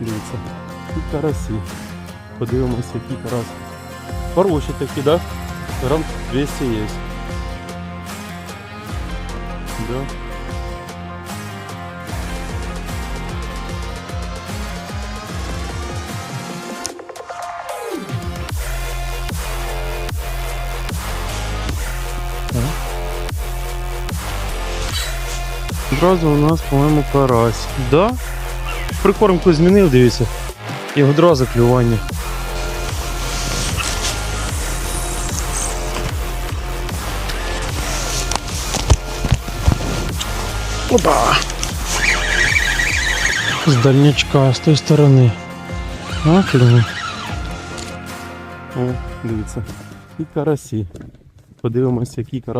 Дивіться. І карасі. Подивимося, який карась. Хороші такі, да? Грам 200 є. Да. Одразу у нас, по-моєму, карась. Да? Прикормку змінив, дивіться. І одразу клювання. Опа! З дальнячка, з тої сторони. А, клюнув. О, дивіться. І карасі. Подивимося, які карасі.